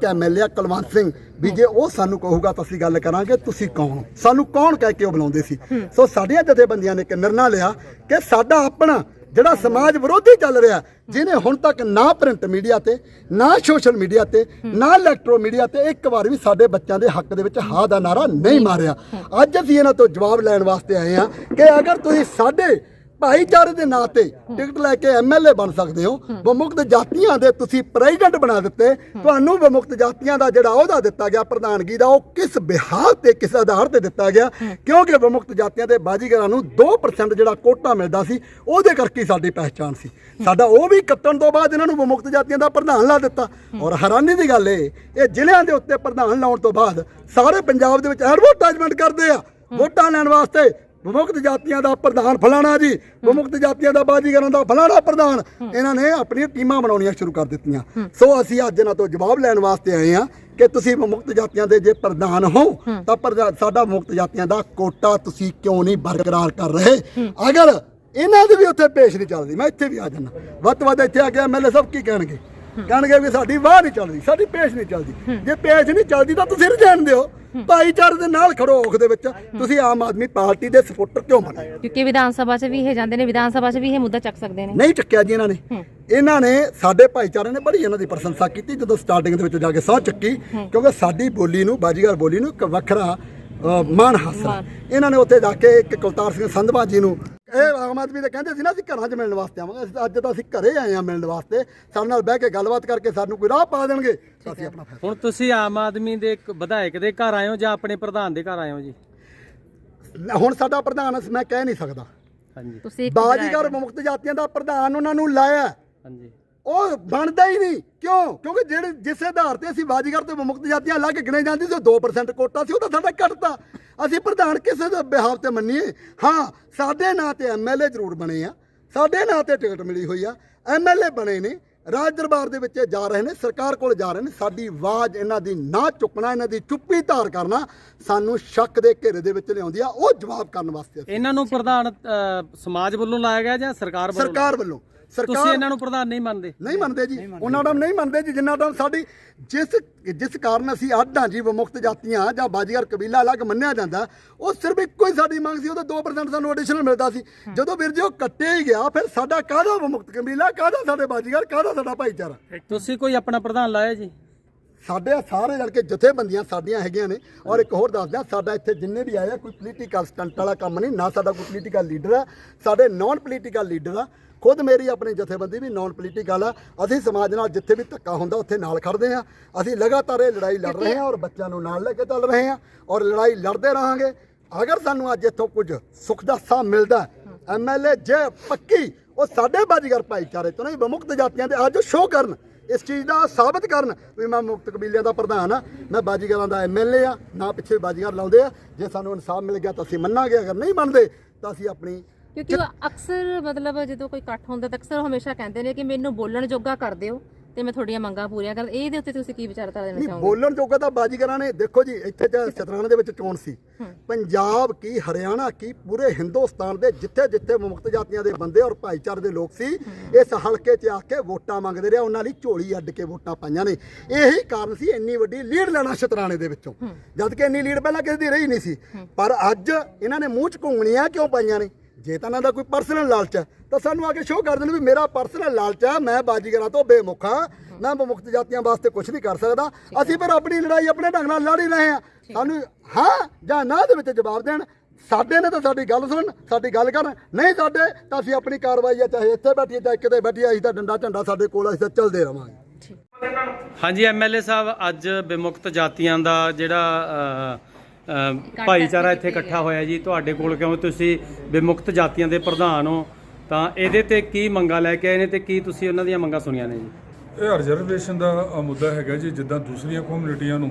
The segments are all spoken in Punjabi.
ਐਮਐਲਏ ਕੁਲਵੰਤ ਸਿੰਘ ਵੀ ਜੇ ਉਹ ਸਾਨੂੰ ਕਹੂਗਾ ਤਾਂ ਅਸੀਂ ਗੱਲ ਕਰਾਂਗੇ ਤੁਸੀਂ ਕੌਣ? ਸਾਨੂੰ ਕੌਣ ਕਹਿ ਕੇ ਉਹ ਬੁਲਾਉਂਦੇ ਸੀ? ਸੋ ਸਾਡੀਆਂ ਜਥੇਬੰਦੀਆਂ ਨੇ ਇੱਕ ਨਿਰਣਾ ਲਿਆ ਕਿ ਸਾਡਾ ਆਪਣਾ ਜਿਹੜਾ ਸਮਾਜ ਵਿਰੋਧੀ ਚੱਲ ਰਿਹਾ ਜਿਹਨੇ ਹੁਣ ਤੱਕ ਨਾ ਪ੍ਰਿੰਟ ਮੀਡੀਆ ਤੇ ਨਾ ਸੋਸ਼ਲ ਮੀਡੀਆ ਤੇ ਨਾ ਇਲੈਕਟ੍ਰੋ ਮੀਡੀਆ ਤੇ ਇੱਕ ਵਾਰ ਵੀ ਸਾਡੇ ਬੱਚਿਆਂ ਦੇ ਹੱਕ ਦੇ ਵਿੱਚ ਹਾਂ ਦਾ ਨਾਰਾ ਨਹੀਂ ਮਾਰਿਆ। ਅੱਜ ਅਸੀਂ ਇਹਨਾਂ ਤੋਂ ਜਵਾਬ ਲੈਣ ਵਾਸਤੇ ਆਏ ਹਾਂ ਕਿ ਅਗਰ ਤੁਸੀਂ ਸਾਡੇ ਭਾਈਚਾਰੇ ਦੇ ਨਾਂ ਤੇ ਟਿਕਟ ਲੈ ਕੇ ਐਮਐਲਏ ਬਣ ਸਕਦੇ ਹੋ। ਵਿਮੁਕਤ ਜਾਤੀਆਂ ਦੇ ਤੁਸੀਂ ਪ੍ਰੈਜ਼ੀਡੈਂਟ ਬਣਾ ਦਿੱਤੇ। ਤੁਹਾਨੂੰ ਵਿਮੁਕਤ ਜਾਤੀਆਂ ਦਾ ਜਿਹੜਾ ਅਹੁਦਾ ਦਿੱਤਾ ਗਿਆ ਪ੍ਰਧਾਨਗੀ ਦਾ ਉਹ ਕਿਸ ਬਿਹਾਰ ਤੇ ਕਿਸ ਆਧਾਰ ਤੇ ਦਿੱਤਾ ਗਿਆ? ਕਿਉਂਕਿ ਵਿਮੁਕਤ ਜਾਤੀਆਂ ਦੇ ਬਾਜੀਗਰਾਂ ਨੂੰ 2% ਜਿਹੜਾ ਕੋਟਾ ਮਿਲਦਾ ਸੀ ਉਹਦੇ ਕਰਕੇ ਹੀ ਸਾਡੀ ਪਹਿਚਾਣ ਸੀ। ਸਾਡਾ ਉਹ ਵੀ ਕੱਟਣ ਤੋਂ ਬਾਅਦ ਇਹਨਾਂ ਨੂੰ ਵਿਮੁਕਤ ਜਾਤੀਆਂ ਦਾ ਪ੍ਰਧਾਨ ਲਾ ਦਿੱਤਾ। ਔਰ ਹੈਰਾਨੀ ਦੀ ਗੱਲ ਇਹ ਇਹ ਜ਼ਿਲ੍ਹਿਆਂ ਦੇ ਉੱਤੇ ਪ੍ਰਧਾਨ ਲਾਉਣ ਤੋਂ ਬਾਅਦ ਸਾਰੇ ਪੰਜਾਬ ਦੇ ਵਿੱਚ ਐਡਵਰਟਾਈਜ਼ਮੈਂਟ ਕਰਦੇ ਆ। ਵੋਟਾਂ ਲੈਣ ਵਾਸਤੇ ਵਿਮੁਕਤ ਜਾਤੀਆਂ ਦਾ ਪ੍ਰਧਾਨ ਫਲਾਣਾ ਜੀ ਵਿਮੁਕਤ ਜਾਤੀਆਂ ਦਾ ਬਾਜੀਗਰਾਂ ਦਾ ਫਲਾਣਾ ਪ੍ਰਧਾਨ। ਇਹਨਾਂ ਨੇ ਆਪਣੀਆਂ ਟੀਮਾਂ ਬਣਾਉਣੀਆਂ ਸ਼ੁਰੂ ਕਰ ਦਿੱਤੀਆਂ। ਸੋ ਅਸੀਂ ਅੱਜ ਇਹਨਾਂ ਤੋਂ ਜਵਾਬ ਲੈਣ ਵਾਸਤੇ ਆਏ ਹਾਂ ਕਿ ਤੁਸੀਂ ਵਿਮੁਕਤ ਜਾਤੀਆਂ ਦੇ ਜੇ ਪ੍ਰਧਾਨ ਹੋ, ਤਾਂ ਸਾਡਾ ਵਿਮੁਕਤ ਜਾਤੀਆਂ ਦਾ ਕੋਟਾ ਤੁਸੀਂ ਕਿਉਂ ਨਹੀਂ ਬਰਕਰਾਰ ਕਰ ਰਹੇ? ਅਗਰ ਇਹਨਾਂ ਦੀ ਵੀ ਉੱਥੇ ਪੇਸ਼ ਨਹੀਂ ਚੱਲਦੀ, ਮੈਂ ਇੱਥੇ ਵੀ ਆ ਜਾਣਾ ਵੱਧ ਤੋਂ ਵੱਧ ਇੱਥੇ ਆ ਕੇ ਐਮਐਲਏ ਸਭ ਕੀ ਕਹਿਣਗੇ? ਕਹਿਣਗੇ ਵੀ ਸਾਡੀ ਵਾਹ ਨਹੀਂ ਚੱਲਦੀ, ਸਾਡੀ ਪੇਸ਼ ਨਹੀਂ ਚੱਲਦੀ। ਜੇ ਪੇਸ਼ ਨਹੀਂ ਚੱਲਦੀ ਤਾਂ ਤੁਸੀਂ ਰਜਾਨ ਦਿਓ। ਭਾਈਚਾਰੇ ਦੇ ਨਾਲ ਖੜੋ ਔਖ ਦੇ ਵਿੱਚ। ਤੁਸੀਂ ਆਮ ਆਦਮੀ ਪਾਰਟੀ ਦੇ ਸਪੋਰਟਰ ਕਿਉਂ ਬਣੇ? ਕਿਉਂਕਿ ਵਿਧਾਨ ਸਭਾ 'ਚ ਵੀ ਇਹ ਜਾਂਦੇ ਨੇ ਵਿਧਾਨ ਸਭਾ 'ਚ ਵੀ ਇਹ ਮੁੱਦਾ ਚੱਕ ਸਕਦੇ ਨੇ। ਨਹੀਂ ਚੱਕਿਆ ਜੀ ਇਹਨਾਂ ਨੇ। ਇਹਨਾਂ ਨੇ ਸਾਡੇ ਭਾਈਚਾਰੇ ਨੇ ਬੜੀ ਇਹਨਾਂ ਦੀ ਪ੍ਰਸ਼ੰਸਾ ਕੀਤੀ ਜਦੋਂ ਸਟਾਰਟਿੰਗ ਦੇ ਵਿੱਚ ਜਾ ਕੇ ਸਹੁੰ ਚੱਕੀ। ਕਿਉਂਕਿ ਸਾਡੀ ਬੋਲੀ ਨੂੰ ਬਾਜੀਗਰ ਬੋਲੀ ਨੂੰ ਇੱਕ ਵੱਖਰਾ ਮਾਣ ਹਾਸਲ। ਇਹਨਾਂ ਨੇ ਉੱਥੇ ਜਾ ਕੇ ਇੱਕ ਕੁਲਤਾਰ ਸਿੰਘ ਸੰਧਵਾ ਜੀ ਨੂੰ ਇਹ ਆਮ ਆਦਮੀ ਦੇ ਕਹਿੰਦੇ ਸੀ ਨਾ ਅਸੀਂ ਘਰਾਂ 'ਚ ਮਿਲਣ ਵਾਸਤੇ ਆਵਾਂਗੇ। ਅੱਜ ਤਾਂ ਅਸੀਂ ਘਰੇ ਆਏ ਹਾਂ ਮਿਲਣ ਵਾਸਤੇ। ਸਾਡੇ ਨਾਲ ਬਹਿ ਕੇ ਗੱਲਬਾਤ ਕਰਕੇ ਸਾਨੂੰ ਕੋਈ ਰਾਹ ਪਾ ਦੇਣਗੇ। ਤਾਂ ਅਸੀਂ ਆਪਣਾ ਫੈਸਲਾ ਹੁਣ ਤੁਸੀਂ ਆਮ ਆਦਮੀ ਦੇ ਇੱਕ ਵਿਧਾਇਕ ਦੇ ਘਰ ਆਏ ਹੋ ਜਾਂ ਆਪਣੇ ਪ੍ਰਧਾਨ ਦੇ ਘਰ ਆਏ ਹੋ ਜੀ? ਹੁਣ ਸਾਡਾ ਪ੍ਰਧਾਨ ਮੈਂ ਕਹਿ ਨਹੀਂ ਸਕਦਾ। ਹਾਂਜੀ। ਤੁਸੀਂ ਬਾਜੀਗਰ ਮੁਕਤ ਜਾਤੀਆਂ ਦਾ ਪ੍ਰਧਾਨ ਉਹਨਾਂ ਨੂੰ ਲਾਇਆ। ਹਾਂਜੀ। ਉਹ ਬਣਦਾ ਹੀ ਨਹੀਂ। ਕਿਉਂ? ਕਿਉਂਕਿ ਜਿਹੜੇ ਜਿਸ ਆਧਾਰ ਤੇ ਅਸੀਂ ਬਾਜੀਗਰ ਤੇ ਮੁਕਤ ਜਾਤੀਆਂ ਕੇ ਗਿਣੇ ਜਾਂਦੀ ਸੀ, ਉਹ 2% ਕੋਟਾ ਸੀ, ਉਹ ਤਾਂ ਸਾਡਾ ਕੱਟਤਾ ਅਸੀਂ ਪ੍ਰਧਾਨ ਕਿਸੇ ਦੇ ਬਿਹਾਵ ਤੇ ਮੰਨੀਏ। ਹਾਂ, ਸਾਡੇ ਨਾਂ ਤੇ ਐਮਐਲਏ ਜ਼ਰੂਰ ਬਣੇ ਆ। ਸਾਡੇ ਨਾਂ ਤੇ ਟਿਕਟ ਮਿਲੀ ਹੋਈ ਆ। ਐਮਐਲਏ ਬਣੇ ਨੇ। ਰਾਜ ਦਰਬਾਰ ਦੇ ਵਿੱਚ ਜਾ ਰਹੇ ਨੇ ਸਰਕਾਰ ਕੋਲ ਜਾ ਰਹੇ ਨੇ। ਸਾਡੀ ਆਵਾਜ਼ ਇਹਨਾਂ ਦੀ ਨਾ ਚੁੱਕਣਾ ਇਹਨਾਂ ਦੀ ਚੁੱਪੀ ਧਾਰ ਕਰਨਾ ਸਾਨੂੰ ਸ਼ੱਕ ਦੇ ਘੇਰੇ ਦੇ ਵਿੱਚ ਲਿਆਉਂਦੀ ਆ। ਉਹ ਜਵਾਬ ਕਰਨ ਵਾਸਤੇ ਅਸੀਂ- ਇਹਨਾਂ ਨੂੰ ਪ੍ਰਧਾਨ ਸਮਾਜ ਵੱਲੋਂ ਲਾਇਆ ਗਿਆ ਜਾਂ ਸਰਕਾਰ ਵੱਲੋਂ ਸਰਕਾਰ ਵੱਲੋਂ। ਤੁਸੀਂ ਸਰਕਾਰ ਇਹਨਾਂ ਨੂੰ ਪ੍ਰਧਾਨ ਨਹੀਂ ਮੰਨਦੇ? ਨਹੀਂ ਮੰਨਦੇ ਜੀ। ਉਹਨਾਂ ਦਾ ਨਹੀਂ ਮੰਨਦੇ ਜੀ ਜਿੰਨਾ ਟਾਈਮ ਸਾਡੀ ਜਿਸ ਜਿਸ ਕਾਰਨ ਅਸੀਂ ਅੱਡ ਹਾਂ ਜੀ ਵਿਮੁਕਤ ਜਾਤੀਆਂ ਜਾਂ ਬਾਜੀਗਰ ਕਬੀਲਾ ਅਲੱਗ ਮੰਨਿਆ ਜਾਂਦਾ ਉਹ ਸਿਰਫ ਇੱਕੋ ਹੀ ਸਾਡੀ ਮੰਗ ਸੀ ਉਹਦਾ 2% ਸਾਨੂੰ ਐਡੀਸ਼ਨਲ ਮਿਲਦਾ ਸੀ। ਜਦੋਂ ਵੀਰ ਜੀ ਉਹ ਕੱਟੇ ਹੀ ਗਿਆ ਫਿਰ ਸਾਡਾ ਕਾਹਦਾ ਵਿਮੁਕਤ ਕਬੀਲਾ ਕਾਹਦਾ ਸਾਡੇ ਬਾਜੀਗਰ ਕਾਹਦਾ ਸਾਡਾ ਭਾਈਚਾਰਾ? ਤੁਸੀਂ ਕੋਈ ਆਪਣਾ ਪ੍ਰਧਾਨ ਲਾਇਆ ਜੀ? ਸਾਡੇ ਸਾਰੇ ਜਣ ਕੇ ਜਥੇਬੰਦੀਆਂ ਸਾਡੀਆਂ ਹੈਗੀਆਂ ਨੇ। ਔਰ ਇੱਕ ਹੋਰ ਦੱਸ ਸਾਡਾ ਇੱਥੇ ਜਿੰਨੇ ਵੀ ਆਏ ਆ, ਕੋਈ ਪੋਲੀਟੀਕਲ ਸਟੰਟ ਵਾਲਾ ਕੰਮ ਨਹੀਂ, ਨਾ ਸਾਡਾ ਕੋਈ ਪੋਲੀਟੀਕਲ ਲੀਡਰ ਆ। ਸਾਡੇ ਨਾਨ ਪੋਲੀਟੀਕਲ ਲੀਡਰ ਆ। ਖੁਦ ਮੇਰੀ ਆਪਣੀ ਜਥੇਬੰਦੀ ਵੀ ਨਾਨ ਪੋਲੀਟੀਕਲ ਆ। ਅਸੀਂ ਸਮਾਜ ਨਾਲ ਜਿੱਥੇ ਵੀ ਧੱਕਾ ਹੁੰਦਾ, ਉੱਥੇ ਨਾਲ ਖੜਦੇ ਆ। ਅਸੀਂ ਲਗਾਤਾਰ ਇਹ ਲੜਾਈ ਲੜ ਰਹੇ ਹਾਂ ਔਰ ਬੱਚਿਆਂ ਨੂੰ ਨਾਲ ਲੈ ਕੇ ਚੱਲ ਰਹੇ ਹਾਂ ਔਰ ਲੜਾਈ ਲੜਦੇ ਰਹਾਂਗੇ। ਅਗਰ ਸਾਨੂੰ ਅੱਜ ਇੱਥੋਂ ਕੁਝ ਸੁੱਖ ਦਾ ਸਾਹ ਮਿਲਦਾ ਐਮਐਲਏ ਜੇ ਪੱਕੀ, ਉਹ ਸਾਡੇ ਬਾਜੀਗਰ ਭਾਈਚਾਰੇ ਤੋਂ ਨਹੀਂ, ਵਿਮੁਕਤ ਜਾਤੀਆਂ ਦੇ ਅੱਜ ਸ਼ੋਅ ਕਰਨ। ਇਸ ਚੀਜ਼ ਦਾ ਸਾਬਤ ਕਰਨ। ਵੀ ਮੈਂ ਮੁਕਤ ਕਬੀਲਿਆਂ ਦਾ ਪ੍ਰਧਾਨ ਆ ਮੈਂ ਬਾਜੀਗਰਾਂ ਦਾ ਐਮਐਲਏ ਆ ਨਾ ਪਿੱਛੇ ਬਾਜੀਗਰ ਲਾਉਂਦੇ ਆ। ਜੇ ਸਾਨੂੰ ਇਨਸਾਫ ਮਿਲ ਗਿਆ ਤਾਂ ਅਸੀਂ ਮੰਨਾਂਗੇ। ਅਗਰ ਨਹੀਂ ਮੰਨਦੇ ਤਾਂ ਅਸੀਂ ਆਪਣੀ ਕਿਉਂਕਿ ਉਹ ਅਕਸਰ ਮਤਲਬ ਜਦੋਂ ਕੋਈ ਇਕੱਠ ਹੁੰਦਾ ਤਾਂ ਅਕਸਰ ਹਮੇਸ਼ਾ ਕਹਿੰਦੇ ਨੇ ਕਿ ਮੈਨੂੰ ਬੋਲਣ ਜੋਗਾ ਕਰ ਦਿਓ। ਤੇ ਮੈਂ ਤੁਹਾਡੀਆਂ ਮੰਗਾਂ ਪੂਰੀਆਂ ਕਰ ਇਹਦੇ ਉੱਤੇ ਤੁਸੀਂ ਕੀ ਵਿਚਾਰਧਾਰਾ ਦੇਣਾ ਚਾਹੋਗੇ? ਬੋਲਣ ਜੋਗਾ ਤਾਂ ਬਾਜੀਗਰਾਂ ਨੇ ਦੇਖੋ ਜੀ ਇੱਥੇ ਚ ਚਤਰਾਣੇ ਦੇ ਵਿੱਚ ਚੋਣ ਸੀ। ਪੰਜਾਬ ਕੀ ਹਰਿਆਣਾ ਕੀ ਪੂਰੇ ਹਿੰਦੁਸਤਾਨ ਦੇ ਜਿੱਥੇ ਜਿੱਥੇ ਮੁਕਤ ਜਾਤੀਆਂ ਦੇ ਬੰਦੇ ਔਰ ਭਾਈਚਾਰੇ ਦੇ ਲੋਕ ਸੀ ਇਸ ਹਲਕੇ 'ਚ ਆ ਕੇ ਵੋਟਾਂ ਮੰਗਦੇ ਰਹੇ ਉਹਨਾਂ ਲਈ ਝੋਲੀ ਅੱਡ ਕੇ ਵੋਟਾਂ ਪਾਈਆਂ ਨੇ। ਇਹੀ ਕਾਰਨ ਸੀ ਇੰਨੀ ਵੱਡੀ ਲੀਡ ਲੈਣਾ ਸ਼ਤਰਾਣੇ ਦੇ ਵਿੱਚੋਂ। ਜਦ ਕਿ ਇੰਨੀ ਲੀਡ ਪਹਿਲਾਂ ਕਿਸੇ ਦੀ ਰਹੀ ਨਹੀਂ ਸੀ। ਪਰ ਅੱਜ ਇਹਨਾਂ ਨੇ ਮੂੰਹ 'ਚ ਘੁੰਗਣੀਆਂ ਕਿਉਂ ਪਾਈਆਂ ਨੇ? ਜੇ ਤਾਂ ਇਹਨਾਂ ਦਾ ਕੋਈ ਪਰਸਨਲ ਲਾਲਚ ਹੈ ਤਾਂ ਸਾਨੂੰ ਆ ਕੇ ਸ਼ੋਅ ਕਰ ਦੇਣ ਵੀ ਮੇਰਾ ਪਰਸਨਲ ਲਾਲਚ ਹੈ ਮੈਂ ਬਾਜੀਗਰਾਂ ਤੋਂ ਬੇਮੁਖ ਹਾਂ। ਮੈਂ ਜਾਤੀਆਂ ਵਾਸਤੇ ਕੁਝ ਨਹੀਂ ਕਰ ਸਕਦਾ। ਅਸੀਂ ਪਰ ਆਪਣੀ ਲੜਾਈ ਆਪਣੇ ਢੰਗ ਨਾਲ ਲੜ ਹੀ ਰਹੇ ਹਾਂ। ਸਾਨੂੰ ਹਾਂ ਜਾਂ ਨਾ ਦੇ ਵਿੱਚ ਜਵਾਬ ਦੇਣ। ਸਾਡੇ ਨੇ ਤਾਂ ਸਾਡੀ ਗੱਲ ਸੁਣਨ ਸਾਡੀ ਗੱਲ ਕਰਨ। ਨਹੀਂ ਸਾਡੇ ਤਾਂ ਅਸੀਂ ਆਪਣੀ ਕਾਰਵਾਈ ਆ ਚਾਹੇ ਇੱਥੇ ਬੈਠੀਏ ਚਾਹੇ ਕਿਤੇ ਬੈਠੀਏ ਅਸੀਂ ਤਾਂ ਡੰਡਾ ਝੰਡਾ ਸਾਡੇ ਕੋਲ ਅਸੀਂ ਤਾਂ ਚੱਲਦੇ ਰਵਾਂਗੇ। ਹਾਂਜੀ ਐਮਐਲਏ ਸਾਹਿਬ ਅੱਜ ਵਿਮੁਕਤ ਜਾਤੀਆਂ ਦਾ ਜਿਹੜਾ ਭਾਈਚਾਰਾ ਇੱਥੇ ਇਕੱਠਾ ਹੋਇਆ ਜੀ। ਤੁਹਾਡੇ ਕੋਲ ਕਿਉਂ ਤੁਸੀਂ ਵਿਮੁਕਤ ਜਾਤੀਆਂ ਦੇ ਪ੍ਰਧਾਨ ਹੋ? ਤਾਂ ਇਹਦੇ ਤੇ ਕੀ ਮੰਗਾਂ ਲੈ ਕੇ ਆਏ ਨੇ ਤੇ ਕੀ ਤੁਸੀਂ ਉਹਨਾਂ ਦੀਆਂ ਮੰਗਾਂ ਸੁਣੀਆਂ ਨੇ ਜੀ? ਇਹ ਰਿਜ਼ਰਵੇਸ਼ਨ ਦਾ ਮੁੱਦਾ ਹੈਗਾ ਜੀ ਜਿੱਦਾਂ ਦੂਸਰੀਆਂ ਕਮਿਊਨਿਟੀਆਂ ਨੂੰ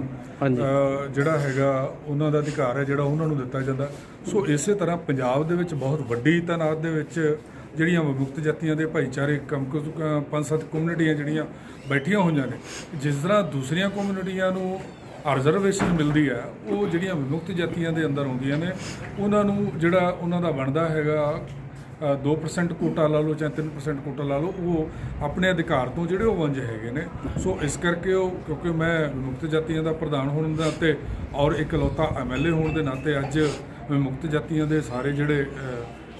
ਜਿਹੜਾ ਹੈਗਾ ਉਹਨਾਂ ਦਾ ਅਧਿਕਾਰ ਹੈ ਜਿਹੜਾ ਉਹਨਾਂ ਨੂੰ ਦਿੱਤਾ ਜਾਂਦਾ। ਸੋ ਇਸੇ ਤਰ੍ਹਾਂ ਪੰਜਾਬ ਦੇ ਵਿੱਚ ਬਹੁਤ ਵੱਡੀ ਤਾਦਾਦ ਦੇ ਵਿੱਚ ਜਿਹੜੀਆਂ ਵਿਮੁਕਤ ਜਾਤੀਆਂ ਦੇ ਭਾਈਚਾਰੇ ਕਮ ਪੰਜ ਸੱਤ ਕਮਿਊਨਿਟੀਆਂ ਜਿਹੜੀਆਂ ਬੈਠੀਆਂ ਹੋਈਆਂ ਨੇ ਜਿਸ ਤਰ੍ਹਾਂ ਦੂਸਰੀਆਂ ਕਮਿਊਨਿਟੀਆਂ ਨੂੰ ਰਿਜ਼ਰਵੇਸ਼ਨ ਮਿਲਦੀ ਹੈ ਉਹ ਜਿਹੜੀਆਂ ਵਿਮੁਕਤ ਜਾਤੀਆਂ ਦੇ ਅੰਦਰ ਆਉਂਦੀਆਂ ਨੇ ਉਹਨਾਂ ਨੂੰ ਜਿਹੜਾ ਉਹਨਾਂ ਦਾ ਬਣਦਾ ਹੈਗਾ ਅ, 2% ਕੋਟਾ ਲਾ ਲਓ ਜਾਂ 3% ਕੋਟਾ ਲਾ ਲਓ ਉਹ ਆਪਣੇ ਅਧਿਕਾਰ ਤੋਂ ਜਿਹੜੇ ਉਹ ਵੰਜ ਹੈਗੇ ਨੇ। ਸੋ ਇਸ ਕਰਕੇ ਉਹ ਕਿਉਂਕਿ ਮੈਂ ਮੁਕਤ ਜਾਤੀਆਂ ਦਾ ਪ੍ਰਧਾਨ ਹੋਣ ਦੇ ਨਾਤੇ ਔਰ ਇਕਲੌਤਾ ਐਮਐਲਏ ਹੋਣ ਦੇ ਨਾਤੇ ਅੱਜ ਮੁਕਤ ਜਾਤੀਆਂ ਦੇ ਸਾਰੇ ਜਿਹੜੇ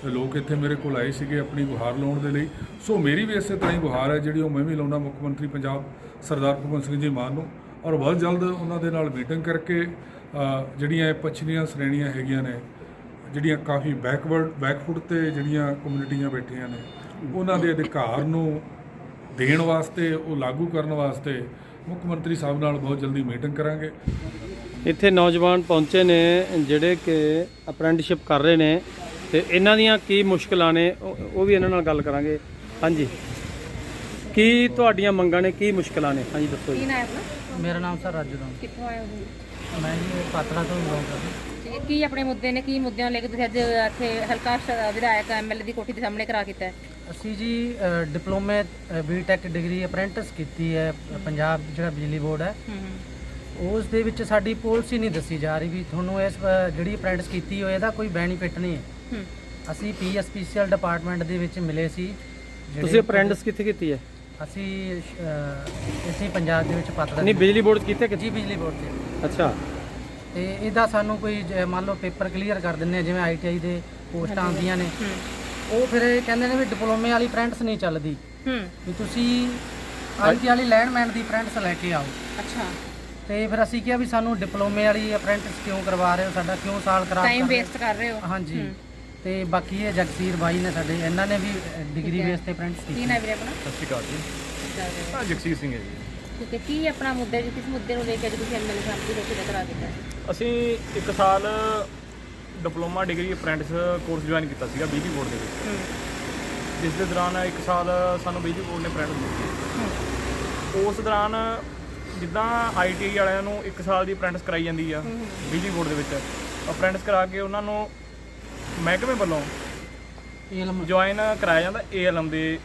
ਲੋਕ ਇੱਥੇ ਮੇਰੇ ਕੋਲ ਆਏ ਸੀਗੇ ਆਪਣੀ ਗੁਹਾਰ ਲਾਉਣ ਦੇ ਲਈ। ਸੋ ਮੇਰੀ ਵੀ ਇਸੇ ਤਰ੍ਹਾਂ ਹੀ ਗੁਹਾਰ ਹੈ ਜਿਹੜੀ ਉਹ ਮੈਂ ਵੀ ਲਾਉਣਾ ਮੁੱਖ ਮੰਤਰੀ ਪੰਜਾਬ ਸਰਦਾਰ ਭਗਵੰਤ ਸਿੰਘ ਜੀ ਮਾਨ ਨੂੰ। ਔਰ ਬਹੁਤ ਜਲਦ ਉਹਨਾਂ ਦੇ ਨਾਲ ਮੀਟਿੰਗ ਕਰਕੇ ਜਿਹੜੀਆਂ ਇਹ ਪਛੜੀਆਂ ਸ਼੍ਰੇਣੀਆਂ ਹੈਗੀਆਂ ਨੇ ਜਿਹੜੀਆਂ ਕਾਫੀ ਬੈਕਵਰਡ ਬੈਕਫੁੱਟ ਤੇ ਜਿਹੜੀਆਂ ਕਮਿਊਨਿਟੀਆਂ ਬੈਠੀਆਂ ਨੇ ਉਹਨਾਂ ਦੇ ਅਧਿਕਾਰ ਨੂੰ ਦੇਣ ਵਾਸਤੇ ਉਹ ਲਾਗੂ ਕਰਨ ਵਾਸਤੇ ਮੁੱਖ ਮੰਤਰੀ ਸਾਹਿਬ ਨਾਲ ਬਹੁਤ ਜਲਦੀ ਮੀਟਿੰਗ ਕਰਾਂਗੇ। ਇੱਥੇ ਨੌਜਵਾਨ ਪਹੁੰਚੇ ਨੇ ਜਿਹੜੇ ਕਿ ਅਪ੍ਰੈਂਟਿਸਸ਼ਿਪ ਕਰ ਰਹੇ ਨੇ ਤੇ ਇਹਨਾਂ ਦੀਆਂ ਕੀ ਮੁਸ਼ਕਲਾਂ ਨੇ ਉਹ ਵੀ ਇਹਨਾਂ ਨਾਲ ਗੱਲ ਕਰਾਂਗੇ। ਹਾਂਜੀ। ਕੀ ਤੁਹਾਡੀਆਂ ਮੰਗਾਂ ਨੇ ਕੀ ਮੁਸ਼ਕਲਾਂ ਨੇ? ਹਾਂਜੀ ਦੱਸੋ ਕੀ ਜੀ ਨਾਮ ਹੈ ਆਪਣਾ? ਮੇਰਾ ਨਾਮ ਸਰ ਰਾਜੂ ਰਾਮ। ਕਿੱਥੋਂ ਆਏ ਹੋ? ਮੈਂ ਜੀ ਪਾਤੜਾ ਤੋਂ ਠੀਕ ਹੈ ਕੀ ਆਪਣੇ ਮੁੱਦੇ ਨੇ ਕੀ ਮੁੱਦਿਆਂ ਨੂੰ ਲੈ ਕੇ ਤੁਸੀਂ ਅੱਜ ਇੱਥੇ ਹਲਕਾ ਸ਼- ਵਿਧਾਇਕ ਐਮਐਲਏ ਦੀ ਕੋਠੀ ਦੇ ਸਾਹਮਣੇ ਕਰਾ ਕੀਤਾ ਹੈ? ਅਸੀਂ ਜੀ ਡਿਪਲੋਮੇ ਬੀਟੈਕ ਡਿਗਰੀ ਅਪ੍ਰੈਂਟਿਸ ਕੀਤੀ ਹੈ ਅ, ਪੰਜਾਬ ਜਿਹੜਾ ਬਿਜਲੀ ਬੋਰਡ ਹੈ। ਹੂੰ ਹੂੰ। ਉਸ ਦੇ ਵਿੱਚ ਸਾਡੀ ਪਾਲਿਸੀ ਨਹੀਂ ਦੱਸੀ ਜਾ ਰਹੀ ਵੀ ਤੁਹਾਨੂੰ ਇਸ ਅ, ਜਿਹੜੀ ਅਪ੍ਰੈਂਟਿਸ ਕੀਤੀ ਹੋਈ ਇਹਦਾ ਕੋਈ ਬੈਨੀਫਿਟ ਨਹੀਂ ਹੈ। ਹੂੰ। ਅਸੀਂ ਪੀਐਸਪੀਸੀਐਲ ਡਿਪਾਰਟਮੈਂਟ ਦੇ ਵਿੱਚ ਮਿਲੇ ਸੀ। ਜਿਹੜੇ- ਤੁਸੀਂ ਅਪ੍ਰੈਂਟਿਸ ਕਿੱਥੇ ਕੀਤੀ ਹੈ? ਅਸੀਂ ਇਸੇ ਪੰਜਾਬ ਦੇ ਵਿੱਚ ਪਾਤੜਾ ਨਹੀਂ ਬਿਜਲੀ ਬੋਰਡ 'ਚ ਕਿੱਥੇ? ਜੀ ਬਿਜਲੀ ਬੋਰਡ ਤੇ। ਅੱਛਾ। ਤੇ ਇਹਦਾ ਸਾਨੂੰ ਕੋਈ ਜ- ਮੰਨ ਲਓ ਪੇਪਰ ਕਲੀਅਰ ਕਰ ਦਿੰਦੇ ਆ ਜਿਵੇਂ ਆਈਟੀਆਈ ਦੇ ਪੋਸਟਾਂ ਆਉਂਦੀਆਂ ਨੇ। ਉਹ ਫਿਰ ਇਹ ਕਹਿੰਦੇ ਨੇ ਵੀ ਡਿਪਲੋਮੇ ਵਾਲੀ ਅਪ੍ਰੈਂਟਿਸ ਨਹੀਂ ਚੱਲਦੀ। ਹੂੰ। ਵੀ ਤੁਸੀਂ ਆਈਟੀ ਵਾਲੀ ਲੈਂਡਮੈਨ ਦੀ ਅਪ੍ਰੈਂਟਿਸ ਲੈ ਕੇ ਆਓ। ਅੱਛਾ। ਤੇ ਫਿਰ ਅਸੀਂ ਕਿਹਾ ਵੀ ਸਾਨੂੰ ਡਿਪਲੋਮੇ ਵਾਲੀ ਅਪ੍ਰੈਂਟਿਸ ਕਿਉਂ ਕਰਵਾ ਰਹੇ ਹੋ? ਸਾਡਾ ਕਿਉਂ ਸਾਲ ਖਰਾਬ ਟਾਈਮ ਕਰ ਰਹੇ ਹੋ? ਵੇਸਟ ਕਰ ਰਹੇ ਹੋ। ਹਾਂਜੀ। ਤੇ ਬਾਕੀ ਇਹ ਜਗਸੀਰ ਬਾਈ ਨੇ ਸਾਡੇ ਇਹਨਾਂ ਨੇ ਵੀ ਡਿਗਰੀ ਬੇਸ ਤੇ ਅਪ੍ਰੈਂਟਿਸ ਕੀ ਕੀਤੀ। ਨਾਮ ਵੀਰੇ ਆਪਣਾ? ਸਤਿ ਸ਼੍ਰੀ ਅਕਾਲ ਜੀ। ਹਾਂ ਜਗਸੀਰ ਸਿੰਘ ਹੈ ਜੀ। ਠੀਕ ਹੈ ਕੀ ਆਪਣਾ ਮੁੱਦਾ ਜੀ? ਕਿਸ ਮੁੱਦੇ ਨੂੰ ਲੈ ਕੇ ਅੱਜ ਤੁਸੀਂ ਐਮਐਲਏ ਸਾਹਿਬ ਦੀ ਕੋਠੀ ਤੇ ਕਰਾ ਹੈ? ਅਸੀਂ ਇੱਕ ਸਾਲ diploma degree apprentice course join ਕੀਤਾ ਸੀਗਾ ਬਿਜਲੀ ਬੋਰਡ ਦੇ ਵਿੱਚ। ਜਿਸ ਦੇ ਦੌਰਾਨ ਇੱਕ ਸਾਲ ਸਾਨੂੰ ਬਿਜਲੀ ਬੋਰਡ ਨੇ ਅਪ੍ਰੈਂਟਿਸ ਦਿੱਤੀ। ਉਸ ਦੌਰਾਨ ਜਿੱਦਾਂ ਆਈਟੀਆਈ ਵਾਲਿਆਂ ਨੂੰ ਇੱਕ ਸਾਲ ਦੀ ਅਪ੍ਰੈਂਟਿਸ ਕਰਾਈ ਜਾਂਦੀ ਆ ਬਿਜਲੀ ਬੋਰਡ ਦੇ ਵਿੱਚ। ਅਪ੍ਰੈਂਟਿਸ ਕਰਾ ਕੇ ਉਹਨਾਂ ਨੂੰ ਮਹਿਕਮੇ ਵੱਲੋਂ ਇਲਮ ਜੁਆਇਨ ਕਰਾਇਆ ਜਾਂਦਾ ਏਐਲਐਮ ਦੇ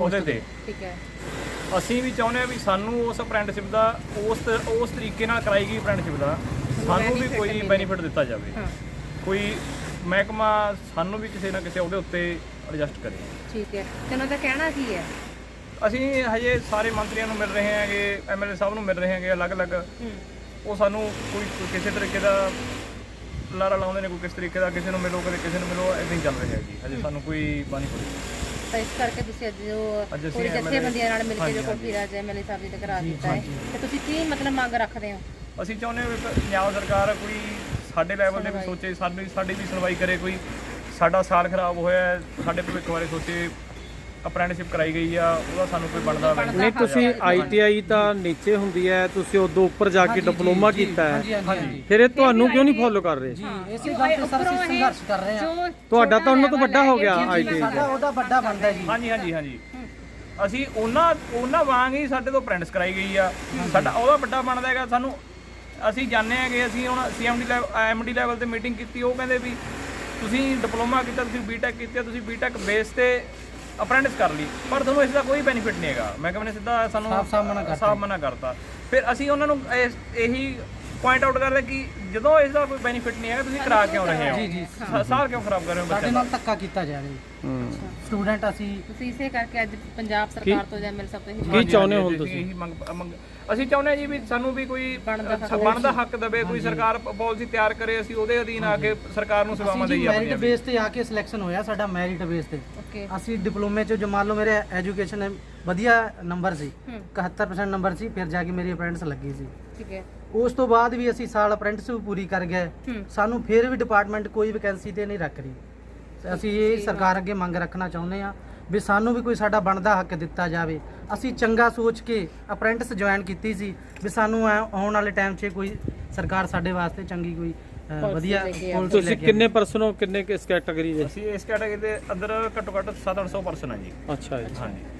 ਉਹਦੇ ਤੇ। ਠੀਕ ਹੈ। ਅਸੀਂ ਵੀ ਚਾਹੁੰਦੇ ਹਾਂ ਵੀ ਸਾਨੂੰ ਉਸ ਅਪ੍ਰੈਂਟਿਸਸ਼ਿਪ ਦਾ ਉਸ ਤ- ਉਸ ਤਰੀਕੇ ਨਾਲ ਕਰਾਈ ਗਈ ਅਪ੍ਰੈਂਟਿਸਸ਼ਿਪ ਦਾ ਸਾਨੂੰ ਵੀ ਕੋਈ ਬੈਨੀਫਿਟ ਦਿੱਤਾ ਜਾਵੇ। ਹਾਂ। ਕੋਈ ਮਹਿਕਮਾ ਸਾਨੂੰ ਵੀ ਕਿਸੇ ਨਾ ਕਿਸੇ ਉਹਦੇ ਉੱਤੇ ਐਡਜਸਟ ਕਰੇ। ਠੀਕ ਹੈ। ਤੇ ਉਹਨਾਂ ਦਾ ਕਹਿਣਾ ਕੀ ਹੈ? ਅਸੀਂ ਹਜੇ ਸਾਰੇ ਮੰਤਰੀਆਂ ਨੂੰ ਮਿਲ ਰਹੇ ਹਾਂਗੇ ਐਮਐਲਏ ਸਾਹਿਬ ਨੂੰ ਮਿਲ ਰਹੇ ਹਾਂਗੇ ਅਲੱਗ-ਅਲੱਗ। ਉਹ ਸਾਨੂੰ ਕੋਈ ਕਿਸੇ ਤਰੀਕੇ ਦਾ ਲਾਰਾ ਲਾਉਂਦੇ ਨੇ ਕੋਈ ਕਿਸ ਤਰੀਕੇ ਦਾ ਕਿਸੇ ਨੂੰ ਮਿਲੋ ਕਦੇ ਕਿਸੇ ਨੂੰ ਮਿਲੋ ਇਦਾਂ ਹੀ ਚੱਲ ਰਿਹਾ ਜੀ। ਹਜੇ ਸਾਨੂੰ ਕੋਈ ਬੈਨੀਫਿਟ ਤਾਂ ਇਸ ਕਰਕੇ ਤੁਸੀਂ ਅੱਜ ਜੋ ਅੱਜ ਅਸੀਂ ਪੂਰੀ MLA ਜਥੇਬੰਦੀਆਂ ਨਾਲ ਮਿਲ ਕੇ ਜੋ ਹਾਂਜੀ, ਕੋਠੀ ਰਾਜ ਐਮਐਲਏ ਸਾਹਿਬ ਜੀ ਤੇ ਕਰਾ ਦਿੱਤਾ ਹੈ ਤੇ ਤੁਸੀਂ ਕੀ ਮਤਲਬ ਮੰਗ ਰੱਖਦੇ ਹੋ? ਅਸੀਂ ਚਾਹੁੰਦੇ ਹਾਂ ਵੀ ਪੰਜਾਬ ਸਰਕਾਰ ਕੋਈ ਸਾਡੇ ਲੈਵਲ ਤੇ ਵੀ ਸੋਚੇ ਸਾਡੀ ਸਾਡੀ ਵੀ ਸੁਣਵਾਈ ਕਰੇ ਕੋਈ। ਸਾਡਾ ਸਾਲ ਖਰਾਬ ਹੋਇਆ ਹੈ, ਸਾਡੇ ਭਵਿੱਖ ਬਾਰੇ ਸੋਚੇ। ਅਪ੍ਰੈਂਟਿਸਸ਼ਿਪ ਕਰਾਈ ਗਈ ਆ ਉਹਦਾ ਸਾਨੂੰ ਕੋਈ ਬਣਦਾ ਨਹੀਂ। ਤੁਸੀਂ ਆਈਟੀਆਈ ਤਾਂ ਨੀਚੇ ਹੁੰਦੀ ਹੈ ਤੁਸੀਂ ਉਦੋਂ ਉੱਪਰ ਜਾ ਕੇ ਡਿਪਲੋਮਾ ਕੀਤਾ ਹੈ। ਫਿਰ ਇਹ ਤੁਹਾਨੂੰ ਕਿਉਂ ਨਹੀਂ ਫੋਲੋ ਕਰ ਰਹੇ? ਜੀ ਇਸੇ ਗੱਲ ਤੇ ਸਰ ਅਸੀਂ ਸੰਘਰਸ਼ ਕਰ ਰਹੇ ਹਾਂ। ਤੁਹਾਡਾ ਤਾਂ ਉਹਨਾਂ ਤੋਂ ਵੱਡਾ ਹੋ ਗਿਆ ਆਈਟੀਆਈ ਸਾਡਾ ਉਹਦਾ ਵੱਡਾ ਬਣਦਾ ਜੀ। ਹਾਂਜੀ ਹਾਂਜੀ ਹਾਂਜੀ। ਅਸੀਂ ਉਹਨਾਂ ਉਹਨਾਂ ਵਾਂਗ ਹੀ ਸਾਡੇ ਤੋਂ ਅਪ੍ਰੈਂਟਿਸ ਕਰਾਈ ਗਈ ਆ। ਸਾਡਾ ਉਹਦਾ ਵੱਡਾ ਬਣਦਾ ਹੈਗਾ। ਸਾਨੂੰ ਅਸੀਂ ਜਾਣਦੇ ਹੈਗੇ ਅਸੀਂ ਹੁਣ ਸੀਐਮਡੀ ਲੈਵਲ ਐਮਡੀ ਲੈਵਲ ਤੇ ਮੀਟਿੰਗ ਕੀਤੀ ਉਹ ਕਹਿੰਦੇ ਵੀ ਤੁਸੀਂ ਡਿਪਲੋਮਾ ਕੀਤਾ ਤੁਸੀਂ ਬੀਟੈਕ ਕੀਤੀ ਤੁਸੀਂ ਬੀਟੈਕ ਬੇਸ ਤੇ ਅਪ੍ਰੈਂਟਿਸ ਕਰ ਲਈ ਪਰ ਤੁਹਾਨੂੰ ਇਸ ਦਾ ਕੋਈ ਬੈਨੀਫਿਟ ਨਹੀਂ ਹੈਗਾ ਮੈਂ ਕਹਿੰਦਾ ਸਿੱਧਾ ਸਾਨੂੰ ਸਾਫ਼-ਸਾਫ਼ ਮਨਾ ਕਰਤਾ। ਸਾਫ਼ ਮਨਾ ਕਰਤਾ ਫਿਰ ਅਸੀਂ ਉਹਨਾਂ ਨੂੰ ਇਸ- ਇਹੀ ਪੁਆਇੰਟ ਆਊਟ ਕਰਦੇ ਕਿ ਜਦੋਂ ਇਸ ਦਾ ਕੋਈ ਬੈਨੀਫਿਟ ਨਹੀਂ ਹੈਗਾ ਤੁਸੀਂ ਕਰਾ ਕਿਉਂ ਰਹੇ ਹੋ। ਜੀ, ਜੀ। ਸਾ- ਸਾਲ ਕਿਉਂ ਖਰਾਬ ਕਰ ਰਹੇ ਹੋ ਸਾਡੇ ਬੱਚਿਆਂ ਨਾਲ ਧੱਕਾ ਕੀਤਾ ਜਾ ਰਿਹਾ ਹੂੰ। ਸਟੂਡੈਂਟ ਅਸੀਂ ਤੁਸੀਂ ਇਸੇ ਕਰਕੇ ਅੱਜ ਪੰਜਾਬ ਸਰਕਾਰ ਤੋਂ ਜਾਂ ਸਾਹਿਬ ਤੋਂ ਇਹ ਕੀ ਚਾਹੁੰਦੇ ਹੋ। ਹੁਣ ਤੁਸੀਂ? ਇਹੀ ਮੰਗ ਮੰਗ- ਅਸੀਂ ਚਾਹੁੰਦੇ ਹਾਂ ਜੀ ਵੀ ਸਾਨੂੰ ਵੀ ਕੋਈ ਬਣਦਾ ਹੱਕ ਬਣਦਾ ਹੱਕ ਦੇਵੇ ਕੋਈ ਸਰਕਾਰ ਪਾਲਿਸੀ ਤਿਆਰ ਕਰੇ ਅਸੀਂ ਉਹਦੇ ਅਧੀਨ ਆ ਕੇ ਸਰਕਾਰ ਨੂੰ ਸੇਵਾਵਾਂ ਅਸੀਂ ਜੀ ਦੇਈਏ ਮੈਰਿਟ ਆਪਣੀਆਂ ਬੇਸ ਤੇ ਆ ਕੇ ਸਿਲੈਕਸ਼ਨ ਹੋਇਆ ਸਾਡਾ ਮੈਰਿਟ ਬੇਸ ਤੇ। ਓਕੇ ਅਸੀਂ ਡਿਪਲੋਮੇ ਚ ਜੋ ਮੰਨ ਲਓ ਮੇਰੇ ਐਜੂਕੇਸ਼ਨ ਵਧੀਆ ਨੰਬਰ ਸੀ 71% ਨੰਬਰ ਸੀ ਫਿਰ ਜਾ ਕੇ ਮੇਰੀ ਅਪ੍ਰੈਂਟਿਸ ਲੱਗੀ ਸੀ। ਠੀਕ ਹੈ। ਉਸ ਤੋਂ ਬਾਅਦ ਵੀ ਅਸੀਂ ਸਾਲ ਅਪ੍ਰੈਂਟਿਸ ਪੂਰੀ ਕਰ ਗਏ। ਸਾਨੂੰ ਫਿਰ ਵੀ ਡਿਪਾਰਟਮੈਂਟ ਕੋਈ ਵੈਕੈਂਸੀ ਤੇ ਨਹੀਂ ਰੱਖ ਰਹੀ। ਅਸੀਂ ਇਹ ਸਰਕਾਰ ਅੱਗੇ ਮੰਗ ਰੱਖਣਾ ਚਾਹੁੰਦੇ ਆ ਵੀ ਸਾਨੂੰ ਵੀ ਕੋਈ ਸਾਡਾ ਬਣਦਾ ਹੱਕ ਦਿੱਤਾ ਜਾਵੇ। ਅਸੀਂ ਚੰਗਾ ਸੋਚ ਕੇ ਅਪ੍ਰੈਂਟਿਸ ਜੁਆਇਨ ਕੀਤੀ ਸੀ ਵੀ ਸਾਨੂੰ ਆਉਣ ਵਾਲੇ ਟਾਈਮ 'ਚ ਕੋਈ ਸਰਕਾਰ ਸਾਡੇ ਵਾਸਤੇ ਚੰਗੀ ਕੋਈ ਵਧੀਆ policy ਲੈ ਤੁਸੀਂ ਕੇ ਕਿੰਨੇ ਪਰਸਨ ਹੋ ਕਿੰਨੇ ਕਿਸ ਕੈਟਾਗਰੀ ਦੇ? ਅਸੀਂ ਇਸ ਕੈਟਾਗਰੀ ਦੇ ਅੰਦਰ ਘੱਟੋ ਘੱਟ 7-800 ਪਰਸਨ ਆ ਜੀ। ਅੱਛਾ ਜੀ। ਹਾਂਜੀ।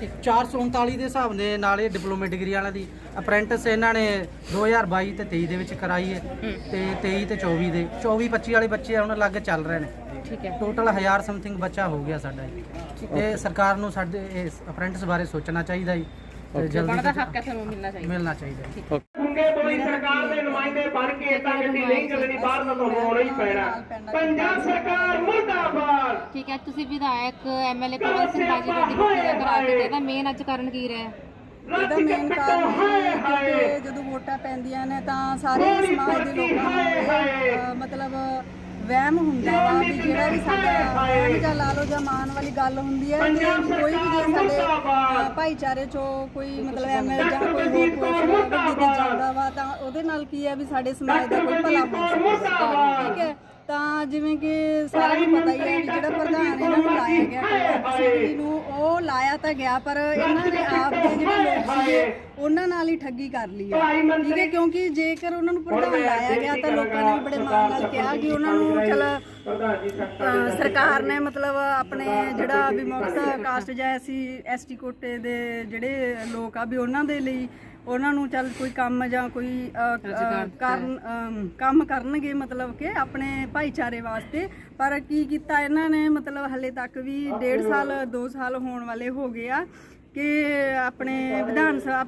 ਠੀਕ 439 ਦੇ ਹਿਸਾਬ ਦੇ ਨਾਲ ਇਹ ਡਿਪਲੋਮੇ ਡਿਗਰੀ ਵਾਲਿਆਂ ਦੀ ਅਪ੍ਰੈਂਟਿਸ ਇਹਨਾਂ ਨੇ 2022 ਤੇ 23 ਦੇ ਵਿੱਚ ਕਰਾਈ ਹੈ ਤੇ 23 ਤੇ 24 ਦੇ। 24 25 ਵਾਲੇ ਬੱਚੇ ਹੁਣ ਲੱਗ ਚੱਲ ਰਹੇ ਨੇ। ਠੀਕ ਹੈ। ਟੋਟਲ 1000 ਸਮਥਿੰਗ ਬੱਚਾ ਹੋ ਗਿਆ ਸਾਡਾ ਜੀ। ਤੇ ਸਰਕਾਰ ਨੂੰ ਸਾਡੇ ਇਸ ਅਪ੍ਰੈਂਟਿਸ ਬਾਰੇ ਸੋਚਣਾ ਚਾਹੀਦਾ ਜੀ। ਤੇ ਜਲਦੀ ਬਣਦਾ ਹੱਕ ਹੈ ਤੁਹਾਨੂੰ ਮਿਲਣਾ ਚਾਹੀਦਾ। ਮਿਲਣਾ ਚਾਹੀਦਾ ਗੁੰਗੇ ਬੋਲੀ ਸਰਕਾਰ ਦੇ ਨੁਮਾਇੰਦੇ ਬਣ ਕੇ ਤਾਂ ਅਸੀਂ ਨਹੀਂ ਚੱਲਣੀ ਬਾਹਰ ਤਾਂ ਤੁਹਾਨੂੰ ਆਉਣਾ ਹੀ ਪੈਣਾ। ਪੰਜਾਬ ਸਰਕਾਰ ਮੁਰਦਾਬਾਦ। ਠੀਕ ਹੈ ਤੁਸੀਂ ਵਿਧਾਇਕ ਐਮਐਲਏ ਪਵਨ ਸਿੰਘ ਬਾਜੀ ਦੀ ਮੁਕਤੀ ਦਾ ਕਰਾ ਕੇ ਇਹਦਾ ਮੇਨ ਅੱਜ ਕਾਰਨ ਕੀ ਰਿਹਾ ਇਹਦਾ ਮੇਨ ਕਾਰਨ ਇਹ ਹੈ ਕਿ ਜਦੋਂ ਵੋਟਾਂ ਪੈਂਦੀਆਂ ਨੇ ਤਾਂ ਸਾਰੇ ਸਮਾਜ ਦੇ ਲੋਕਾਂ ਨੂੰ ਇਹ, ਅ, ਮਤਲਬ ਵਹਿਮ ਹੁੰਦਾ ਵਾ ਵੀ ਜਿਹੜਾ ਵੀ ਸਾਡਾ ਮਾਣ ਜਾਂ ਲਾ ਲਓ ਜਾਂ ਮਾਣ ਵਾਲੀ ਗੱਲ ਹੁੰਦੀ ਹੈ ਕਿ ਕੋਈ ਵੀ ਜੇ ਸਾਡੇ ਅ, ਭਾਈਚਾਰੇ ਚੋਂ ਕੋਈ ਮਤਲਬ ਐਮਐਲ ਜਾਂ ਕੋਈ ਹੋਰ ਪੋਸਟ ਤੇ ਜਾਂਦਾ ਵਾ ਤਾਂ ਉਹਦੇ ਨਾਲ ਕੀ ਹੈ ਵੀ ਸਾਡੇ ਸਮਾਜ ਦਾ ਕੋਈ ਭਲਾ ਹੋ ਸਕਦਾ ਠੀਕ ਹੈ? ਤਾਂ ਜਿਵੇਂ ਕਿ ਸਾਰਿਆਂ ਨੂੰ ਪਤਾ ਹੀ ਹੈ ਵੀ ਜਿਹੜਾ ਪ੍ਰਧਾਨ ਇਹਨਾਂ ਨੂੰ ਲਾਇਆ ਗਿਆ ਕਿਸੇ ਨੂੰ ਉਹ ਲਾਇਆ ਤਾਂ ਗਿਆ ਪਰ ਇਹਨਾਂ ਨੇ ਆਪ ਦੇ ਜਿਹੜੇ ਲੋਕ ਸੀਗੇ ਉਹਨਾਂ ਨਾਲ ਹੀ ਠੱਗੀ ਕਰ ਲਈ ਹੈ। ਠੀਕ ਹੈ ਕਿਉਂਕਿ ਜੇਕਰ ਉਹਨਾਂ ਨੂੰ ਪ੍ਰਧਾਨ ਲਾਇਆ ਗਿਆ ਤਾਂ ਲੋਕਾਂ ਨੇ ਬੜੇ ਮਾਣ ਨਾਲ ਕਿਹਾ ਕਿ ਉਹਨਾਂ ਨੂੰ ਚਲ ਸਰਕਾਰ ਨੇ ਮਤਲਬ ਆਪਣੇ ਜਿਹੜਾ ਵਿਮੁਕਤ ਕਾਸਟ ਜਾਂ ਐਸੀ ਐਸਟੀ ਕੋਟੇ ਦੇ ਜਿਹੜੇ ਲੋਕ ਆ ਵੀ ਉਹਨਾਂ ਦੇ ਲਈ ਉਹਨਾਂ ਨੂੰ ਚੱਲ ਕੋਈ ਕੰਮ ਜਾਂ ਕੋਈ ਕਰਨ ਕੰਮ ਕਰਨਗੇ ਮਤਲਬ ਕਿ ਆਪਣੇ ਭਾਈਚਾਰੇ ਵਾਸਤੇ। ਪਰ ਕੀ ਕੀਤਾ ਇਹਨਾਂ ਨੇ? ਮਤਲਬ ਹਲੇ ਤੱਕ ਵੀ 1.5 ਸਾਲ 2 ਸਾਲ ਹੋਣ ਵਾਲੇ ਹੋ ਗਏ ਆ ਕਿ ਆਪਣੇ ਵਿਧਾਨ ਸਭਾ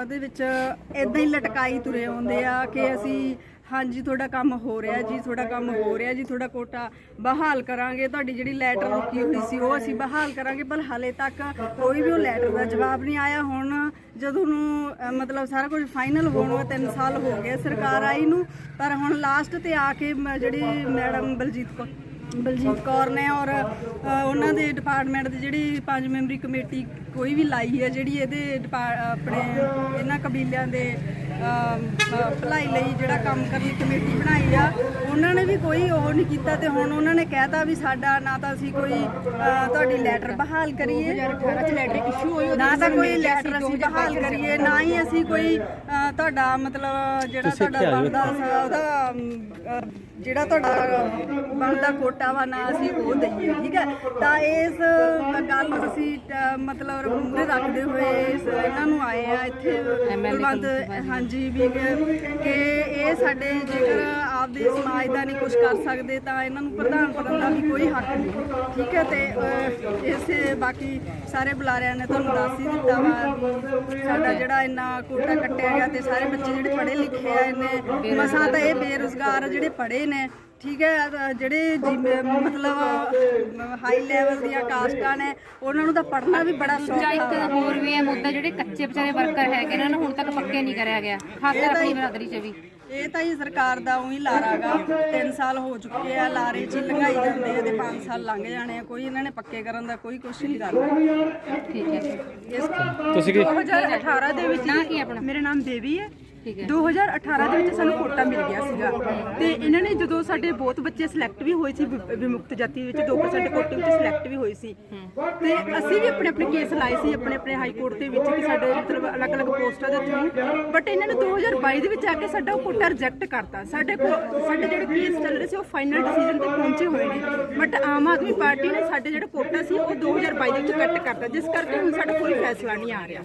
ਉਹਦੇ ਵਿੱਚ ਇਦਾਂ ਹੀ ਲਟਕਾਈ ਤੁਰੇ ਆਉਂਦੇ ਆ ਕਿ ਅਸੀਂ ਹਾਂਜੀ ਤੁਹਾਡਾ ਕੰਮ ਹੋ ਰਿਹਾ ਜੀ ਤੁਹਾਡਾ ਕੰਮ ਹੋ ਰਿਹਾ ਜੀ ਤੁਹਾਡਾ ਕੋਟਾ ਬਹਾਲ ਕਰਾਂਗੇ। ਤੁਹਾਡੀ ਜਿਹੜੀ ਲੈਟਰ ਰੁਕੀ ਹੋਈ ਸੀ ਉਹ ਅਸੀਂ ਬਹਾਲ ਕਰਾਂਗੇ ਪਰ ਹਾਲੇ ਤੱਕ ਕੋਈ ਵੀ ਉਹ ਲੈਟਰ ਦਾ ਜਵਾਬ ਨਹੀਂ ਆਇਆ। ਹੁਣ ਜਦੋਂ ਨੂੰ ਅਹ, ਮਤਲਬ ਸਾਰਾ ਕੁਝ ਫਾਈਨਲ ਹੋਣ ਨੂੰ 3 ਸਾਲ ਹੋ ਗਏ ਸਰਕਾਰ ਆਈ ਨੂੰ ਪਰ ਹੁਣ ਲਾਸਟ ਤੇ ਆ ਕੇ ਮ- ਜਿਹੜੀ ਮੈਡਮ ਬਲਜੀਤ ਕੌਰ ਬਲਜੀਤ ਕੌਰ ਨੇ ਔਰ ਅ, ਉਹਨਾਂ ਦੇ ਡਿਪਾਰਟਮੈਂਟ ਦੀ ਜਿਹੜੀ ਪੰਜ ਮੈਂਬਰੀ ਕਮੇਟੀ ਕੋਈ ਵੀ ਲਾਈ ਹੈ ਜਿਹੜੀ ਇਹਦੇ ਡਿਪਾ- ਆਪਣੇ ਇਹਨਾਂ ਕਬੀਲਿਆਂ ਦੇ ਭਲਾਈ ਲਈ ਜਿਹੜਾ ਕੰਮ ਕਰਨੀ ਕਮੇਟੀ ਬਣਾਈ ਆ, ਉਹਨਾਂ ਨੇ ਵੀ ਕੋਈ ਉਹ ਨਹੀਂ ਕੀਤਾ ਤੇ ਹੁਣ ਉਹਨਾਂ ਨੇ ਕਹਿਤਾ ਵੀ ਸਾਡਾ ਨਾ ਤਾਂ ਅਸੀਂ ਕੋਈ ਤੁਹਾਡੀ ਲੈਟਰ ਬਹਾਲ ਕਰੀਏ 2018 ਚ ਲੈਟਰ ਇਸ਼ੂ ਹੋਈ ਨਾ ਤਾਂ ਕੋਈ ਲੈਟਰ ਅਸੀਂ ਬਹਾਲ ਕਰੀਏ, ਨਾ ਹੀ ਅਸੀਂ ਕੋਈ ਤੁਹਾਡਾ ਮਤਲਬ ਜਿਹੜਾ ਤੁਹਾਡਾ ਬਣਦਾ ਉਹਦਾ ਅਮ, ਜਿਹੜਾ ਤੁਹਾਡਾ ਬਣਦਾ ਕੋਟਾ ਵਾ ਨਾ ਅਸੀਂ ਉਹ ਦਈਏ ਠੀਕ ਹੈ? ਤਾਂ ਇਸ ਗੱਲ ਨੂੰ ਅਸੀਂ ਮਤਲਬ ਮੂਹਰੇ ਰੱਖਦੇ ਹੋਏ ਇਸ ਇਹਨਾਂ ਨੂੰ ਆਏ ਆ ਇੱਥੇ ਕੁਲਵੰਤ ਹਾਂਜੀ ਵੀ ਕਿ ਕਿ ਇਹ ਸਾਡੇ ਜੇਕਰ ਆਪਦੇ ਸਮਾਜ ਦਾ ਨਹੀਂ ਕੁਝ ਕਰ ਸਕਦੇ ਤਾਂ ਇਹਨਾਂ ਨੂੰ ਪ੍ਰਧਾਨ ਕਰਨ ਦਾ ਵੀ ਕੋਈ ਹੱਕ ਨਹੀਂ। ਠੀਕ ਹੈ ਤੇ ਇਸੇ ਬਾਕੀ ਸਾਰੇ ਬੁਲਾਰਿਆਂ ਨੇ ਤੁਹਾਨੂੰ ਦੱਸ ਹੀ ਦਿੱਤਾ ਵਾ ਸਾਡਾ ਜਿਹੜਾ ਇੰਨਾ ਕੋਟਾ ਕੱਟਿਆ ਗਿਆ ਤੇ ਸਾਰੇ ਬੱਚੇ ਜਿਹੜੇ ਪੜ੍ਹੇ ਲਿਖੇ ਆ ਇਹਨੇ ਮਸਾਂ ਤਾਂ ਇਹ ਬੇਰੁਜ਼ਗਾਰ ਜਿਹੜੇ ਪੜ੍ਹੇ ਨੇ ਠੀਕ ਹੈ ਜਿਹੜੇ ਮਤਲਬ ਹਾਈ ਲੈਵਲ ਦੀਆਂ ਕਾਸਟਾਂ ਨੇ ਉਹਨਾਂ ਨੂੰ ਤਾਂ ਪੜ੍ਹਨਾ ਵੀ ਬੜਾ ਜਾਂ ਸੌਖਾ ਇੱਕ ਹੋਰ ਵੀ ਹੈ ਮੁੱਦਾ ਜਿਹੜੇ ਕੱਚੇ ਵਿਚਾਰੇ ਵਰਕਰ ਹੈਗੇ ਇਹਨਾਂ ਨੂੰ ਹੁਣ ਤੱਕ ਪੱਕੇ ਨਹੀਂ ਕਰਿਆ ਗਿਆ। ਖਾਸ ਆਪਣੀ ਬਰਾਦਰੀ 'ਚ ਵੀ। ਇਹ ਤਾਂ ਹੀ ਸਰਕਾਰ ਦਾ ਉਹੀ ਲਾਰਾਗਾ 3 ਸਾਲ ਹੋ ਚੁੱਕੇ ਆ ਲਾਰੇ 'ਚ ਲੰਘਾਈ ਜਾਂਦੇ ਆ ਤੇ 5 ਸਾਲ ਲੰਘ ਜਾਣੇ ਆ। ਕੋਈ ਇਹਨਾਂ ਨੇ ਪੱਕੇ ਕਰਨ ਦਾ ਕੋਈ ਕੁਛ ਨਹੀਂ ਕਰਦਾ ਠੀਕ ਹੈ। ਇਸ ਤੁਸੀਂ ਕੀ 2018 ਦੇ ਵਿੱਚ ਨਾਂ ਕੀ ਆਪਣਾ? ਮੇਰਾ ਨਾਮ ਦੇਵੀ ਹੈ। 2018 ਦੇ ਵਿੱਚ ਸਾਨੂੰ ਕੋਟਾ ਮਿਲ ਗਿਆ ਸੀਗਾ। ਤੇ ਇਹਨਾਂ ਨੇ ਜਦੋਂ ਸਾਡੇ ਬਹੁਤ ਬੱਚੇ ਸਿਲੈਕਟ ਵੀ ਹੋਏ ਸੀ, ਵਿ- ਵਿਮੁਕਤ ਜਾਤੀ ਵਿੱਚ 2% ਕੋਟੇ ਵਿੱਚ ਸਿਲੈਕਟ ਵੀ ਹੋਏ ਸੀ। ਤੇ ਅਸੀਂ ਵੀ ਆਪਣੇ ਆਪਣੇ ਕੇਸ ਲਾਏ ਸੀ, ਆਪਣੇ ਆਪਣੇ ਹਾਈ ਕੋਰਟ ਦੇ ਵਿੱਚ ਕਿ ਸਾਡੇ ਮਤਲਬ ਅਲੱਗ-ਅਲੱਗ ਪੋਸਟਾਂ ਦੇ ਥਰੂ ਬਟ ਇਹਨਾਂ ਨੇ 2022 ਦੇ ਵਿੱਚ ਆ ਕੇ ਸਾਡਾ ਉਹ ਕੋਟਾ ਰਿਜੈਕਟ ਕਰਤਾ। ਸਾਡੇ ਕੋਲ ਸਾਡੇ ਜਿਹੜੇ ਕੇਸ ਚੱਲ ਰਹੇ ਸੀ, ਉਹ ਫਾਈਨਲ ਡਿਸੀਜਨ ਤੇ ਪਹੁੰਚੇ ਹੋਏ ਨੇ। ਬਟ ਆਮ ਆਦਮੀ ਪਾਰਟੀ ਨੇ ਸਾਡੇ ਜਿਹੜਾ ਕੋਟਾ ਸੀ, ਉਹ 2022 ਦੇ ਵਿੱਚ ਕੱਟ ਕਰਤਾ। ਜਿਸ ਕਰਕੇ ਹੁਣ ਸਾਡਾ ਕੋਈ ਫੈਸਲਾ ਨਹੀਂ ਆ ਰਿਹਾ।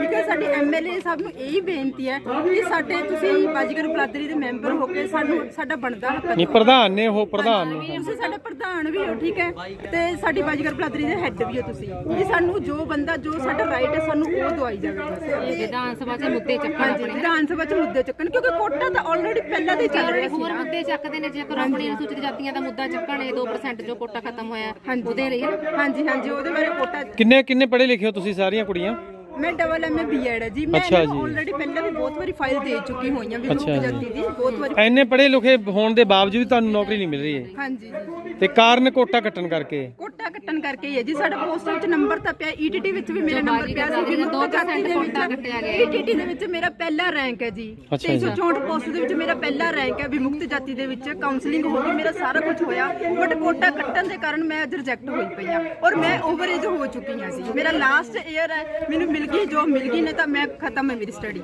ਠੀਕ ਹੈ ਸਾਡੇ ਐਮਐਲਏ ਸਾਹਿਬ ਨੂੰ ਇਹੀ ਬੇਨਤੀ ਹੈ ਕਿ ਸਾਡੇ ਤੁਸੀਂ ਬਾਜੀਗਰ ਬਲਾਦਰੀ ਦੇ ਮੈਂਬਰ ਹੋ ਕੇ ਸਾਨੂੰ ਸਾਡਾ ਬਣਦਾ ਹੱਕ ਨਹੀਂ ਪ੍ਰਧਾਨ ਨੇ ਉਹ ਪ੍ਰਧਾਨ ਨੇ। ਤੁਸੀਂ ਸਾਡੇ ਪ੍ਰਧਾਨ ਵੀ ਹੋ ਠੀਕ ਹੈ? ਤੇ ਸਾਡੀ ਬਾਜੀਗਰ ਬਲਾਦਰੀ ਦੇ ਹੈੱਡ ਵੀ ਹੋ ਤੁਸੀਂ। ਕਿ ਸਾਨੂੰ ਜੋ ਬੰਦਾ ਜੋ ਸਾਡਾ ਰਾਈਟ ਹੈ ਸਾਨੂੰ ਉਹ ਦਵਾਈ ਜਾਵੇ ਬਸ। ਇਹ ਵਿਧਾਨ ਸਭਾ 'ਚ ਮੁੱਦੇ ਚੱਕਣ ਹਾਂਜੀ ਆਪਣੇ। ਵਿਧਾਨ ਸਭਾ ਚ ਮੁੱਦੇ ਚੱਕਣ ਕਿਉਂਕਿ ਕੋਟਾ ਤਾਂ ਆਲਰੇਡੀ ਪਹਿਲਾਂ ਦੇ ਚੱਲ ਰਿਹਾ ਹੋਰ ਸੀ ਮੁੱਦੇ ਚੱਕਦੇ ਨੇ ਜੇਕਰ ਆਪਣੀ ਅਨੁਸੂਚਿਤ ਜਾਤੀਆਂ ਦਾ ਮੁੱਦਾ ਚੱਕਣ ਇਹ 2% ਜੋ ਕੋਟਾ ਖਤਮ ਹੋਇਆ ਉਹਦੇ ਲਈ ਨਾ। ਹਾਂਜੀ ਹਾਂਜੀ ਉਹਦੇ ਬਾਰੇ ਕੋਟਾ ਕਿੰਨੇ ਕਿੰਨੇ ਪੜ੍ਹੇ ਲਿਖੇ ਹੋ ਤੁਸੀਂ ਸਾਰੀਆਂ ਕੁੜੀਆਂ? ਮੈਂ ਡਬਲ ਐਮਏ ਬੀਐਡ ਹੈ ਜੀ। ਮੈਂ ਅੱਛਾ ਜੀ। ਆਲਰੇਡੀ ਪਹਿਲਾਂ ਵੀ ਬਹੁਤ ਵਾਰੀ ਫਾਈਲ ਦੇ ਚੁੱਕੀ ਹੋਈ ਹਾਂ ਵੀ ਅੱਛਾ ਜੀ। ਜਾਤੀ ਦੀ ਬਹੁਤ ਵਾਰੀ ਐਨੇ ਪੜ੍ਹੇ ਲਿਖੇ ਹੋਣ ਦੇ ਬਾਵਜੂਦ ਤੁਹਾਨੂੰ ਨੌਕਰੀ ਨਹੀਂ ਮਿਲ ਰਹੀ ਹੈ। ਹਾਂਜੀ। ਜੀ ਤੇ ਕਾਰਨ ਕੋਟਾ ਕੱਟਣ ਕਰਕੇ। ਕੋਟਾ ਕੱਟਣ ਕਰਕੇ ਹੀ ਹੈ ਜੀ। ਸਾਡਾ ਪੋਸਟ ਵਿੱਚ ਨੰਬਰ ਤਾਂ ਪਿਆ ਈਟੀਟੀ ਵਿੱਚ ਵੀ ਮੇਰਾ ਨੰਬਰ ਪਿਆ ਸੀ। ਵੀ ਦੋ percent ਕੋਟਾ ਕੱਟਿਆ ਗਿਆ। ਈਟੀਟੀ ਦੇ ਵਿੱਚ ਮੇਰਾ ਪਹਿਲਾ ਰੈਂਕ ਹੈ ਜੀ। ਅੱਛਾ ਜੀ। 364 ਪੋਸਟ ਦੇ ਵਿੱਚ ਮੇਰਾ ਪਹਿਲਾ ਰੈਂਕ ਹੈ ਵਿਮੁਕਤ ਜਾਤੀ ਦੇ ਵਿੱਚ। ਕਾਉਂਸਲਿੰਗ ਹੋ ਗਈ ਮੇਰਾ ਸਾਰਾ ਕੁਝ ਹੋਇਆ। ਬਟ ਕੋਟਾ ਕੱਟਣ ਦੇ ਕਾਰਨ ਮੈਂ ਅੱਜ ਰਿਜੈਕਟ ਹੋਈ ਪਈ ਆ ਔਰ ਮੈਂ ਓਵਰ ਏਜ ਹੋ ਚੁੱਕੀ ਹਾਂ ਜੀ। ਮੇਰਾ ਲਾਸਟ ਈਅਰ ਹੈ। ਮੈਨੂੰ ਮਿਲ ਗਈ ਜੋ ਮਿਲ ਗਈ ਨਹੀਂ ਤਾਂ ਮੈਂ ਖਤਮ ਹੈ ਮੇਰੀ ਸਟੱਡੀ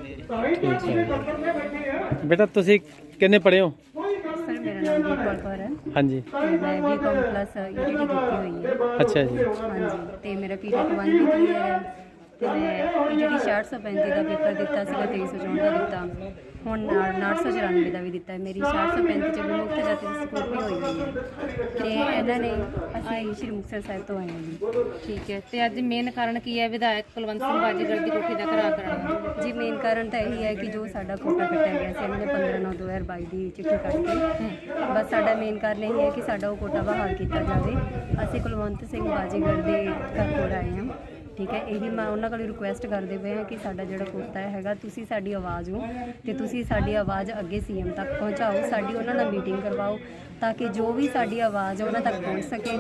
ਬੇਟਾ ਤੁਸੀਂ ਕਿੰਨੇ ਪੜ੍ਹੇ ਹੋ? ਸਰ ਮੇਰਾ ਨਾਮ ਦੀਪਕੌਰ ਕੌਰ ਹੈ। ਹਾਂਜੀ। ਮੈਂ ਬੀਕਾਮ ਪਲੱਸ ਈਟੀਟੀ ਕੀਤੀ ਹੋਈ ਹੈ। ਅੱਛਾ ਜੀ। ਹਾਂਜੀ ਤੇ ਮੇਰਾ ਪੀਟੈਕ 1 ਵੀ ਕਲੀਅਰ ਹੈ। ਤੇ ਮੈਂ ਜਿਹੜੀ 6635 ਦਾ ਪੇਪਰ ਦਿੱਤਾ ਸੀਗਾ 2364 ਦਾ ਦਿੱਤਾ। ਹੁਣ 994 ਦਾ ਵੀ ਦਿੱਤਾ ਹੈ। ਮੇਰੀ 6635 ਚ ਮੁਕਤ ਜਾਤੀ ਦੀ ਸਕੂਟੀ ਹੋਈ ਹੋਈ ਹੈ। ਤੇ ਇਹਨਾਂ ਨੇ ਅਸੀਂ ਸ਼੍ਰੀ ਮੁਕਤਸਰ ਸਾਹਿਬ ਤੋਂ ਆਏ ਹਾਂ ਜੀ। ਠੀਕ ਹੈ। ਤੇ ਅੱਜ ਮੇਨ ਕਾਰਨ ਕੀ ਹੈ? ਵਿਧਾਇਕ ਕੁਲਵੰਤ ਸਿੰਘ ਬਾਜੀਗਰ ਦੀ ਕੋਠੀ ਦਾ ਘਰਾ ਕਰਾਉਣਾ ਜੀ ਮੇਨ ਕਾਰਨ ਤਾਂ ਇਹੀ ਹੈ ਕਿ ਜੋ ਸਾਡਾ ਕੋਟਾ ਕੱਟਿਆ ਗਿਆ ਸੀ ਇਹਨਾਂ ਨੇ 15 9 2022 ਦੀ ਚਿੱਠੀ ਕੱਢ ਕੇ ਬਸ ਸਾਡਾ ਮੇਨ ਕਾਰਨ ਇਹ ਹੈ ਕਿ ਸਾਡਾ ਉਹ ਕੋਟਾ ਬਹਾਲ ਕੀਤਾ ਜਾਵੇ। ਅਸੀਂ ਕੁਲਵੰਤ ਸਿੰਘ ਬਾਜੀਗਰ ਦੇ ਘਰ ਕੋਲ ਆਏ ਹਾਂ। ਠੀਕ ਹੈ, ਇਹੀ ਮੈਂ ਉਹਨਾਂ ਕੋਲ ਰਿਕੁਐਸਟ ਕਰਦੇ ਪਏ ਹਾਂ ਕਿ ਸਾਡਾ ਜਿਹੜਾ ਕੁੜਤਾ ਹੈਗਾ, ਤੁਸੀਂ ਸਾਡੀ ਆਵਾਜ਼ ਹੋ ਤੇ ਤੁਸੀਂ ਸਾਡੀ ਆਵਾਜ਼ ਅੱਗੇ ਸੀਐਮ ਤੱਕ ਪਹੁੰਚਾਓ, ਸਾਡੀ ਉਹਨਾਂ ਨਾਲ ਮੀਟਿੰਗ ਕਰਵਾਓ ਤਾਂ ਕਿ ਜੋ ਵੀ ਸਾਡੀ ਆਵਾਜ਼ ਉਹਨਾਂ ਤੱਕ ਪਹੁੰਚ ਸਕੇ।